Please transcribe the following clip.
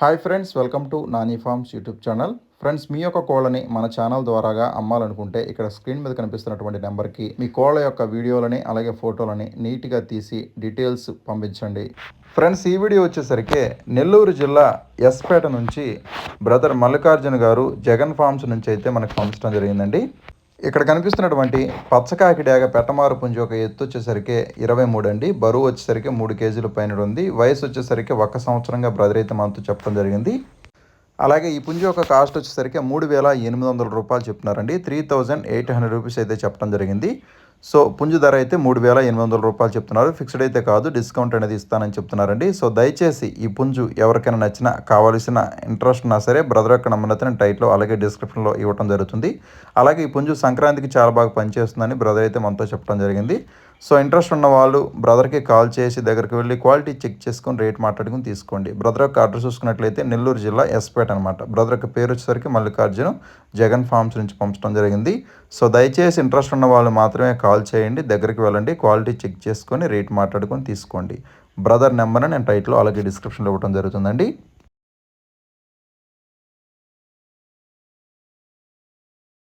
Hi friends welcome to Nani farms YouTube channel. Friends మీ యొక్క కోళ్ళని మన ఛానల్ ద్వారాగా అమ్మాలనుకుంటే ఇక్కడ స్క్రీన్ మీద కనిపిస్తున్నటువంటి నెంబర్కి మీ కోళ్ళ యొక్క వీడియోలని అలాగే ఫోటోలని నీట్గా తీసి డీటెయిల్స్ పంపించండి. ఫ్రెండ్స్ ఈ వీడియో వచ్చేసరికి నెల్లూరు జిల్లా ఎస్పేట నుంచి బ్రదర్ మల్లికార్జున గారు జగన్ ఫార్మ్స్ నుంచి అయితే మనకు పంపించడం జరిగిందండి. ఇక్కడ కనిపిస్తున్నటువంటి పచ్చకాకి డేగ పెట్టమారు పుంజి ఒక ఎత్తు వచ్చేసరికి ఇరవై మూడు అండి. బరువు వచ్చేసరికి మూడు కేజీల పైన ఉంది. వయసు వచ్చేసరికి ఒక సంవత్సరంగా బ్రదర్ అయితే మనతో చెప్పడం జరిగింది. అలాగే ఈ పుంజు యొక్క కాస్ట్ వచ్చేసరికి మూడు వేల ఎనిమిది వందల రూపాయలు చెప్తున్నారండి. Three thousand eight hundred rupees అయితే చెప్పడం జరిగింది. సో పుంజు ధర అయితే మూడు వేల ఎనిమిది వందల రూపాయలు చెప్తున్నారు. ఫిక్స్డ్ అయితే కాదు డిస్కౌంట్ అనేది ఇస్తానని చెప్తున్నారండి. సో దయచేసి ఈ పుంజు ఎవరికైనా నచ్చినా కావాల్సిన ఇంట్రెస్ట్ ఉన్నా సరే బ్రదర్ యొక్క నెంబర్ అయితే నేను టైట్లో అలాగే డిస్క్రిప్షన్లో ఇవ్వడం జరుగుతుంది. అలాగే ఈ పుంజు సంక్రాంతికి చాలా బాగా పనిచేస్తుందని బ్రదర్ అయితే మనతో చెప్పడం జరిగింది. సో ఇంట్రెస్ట్ ఉన్న వాళ్ళు బ్రదర్కి కాల్ చేసి దగ్గరికి వెళ్ళి క్వాలిటీ చెక్ చేసుకొని రేట్ మాట్లాడుకుని తీసుకోండి. బ్రదర్ యొక్క అడ్రస్ చూసుకున్నట్లయితే నెల్లూరు జిల్లా ఎస్పేట్ అనమాట బ్రదర్ యొక్క పేరు వచ్చేసరికి మల్లికార్జున జగన్ ఫార్మ్స్ నుంచి పంపడం జరిగింది. సో దయచేసి ఇంట్రెస్ట్ ఉన్న వాళ్ళు మాత్రమే కాల్ కాల్ చేయండి దగ్గరికి వెళ్ళండి క్వాలిటీ చెక్ చేసుకొని రేట్ మాట్లాడుకొని తీసుకోండి. బ్రదర్ నెంబర్ నేను టైట్లో అలాగే డిస్క్రిప్షన్లో ఇవ్వడం జరుగుతుందండి.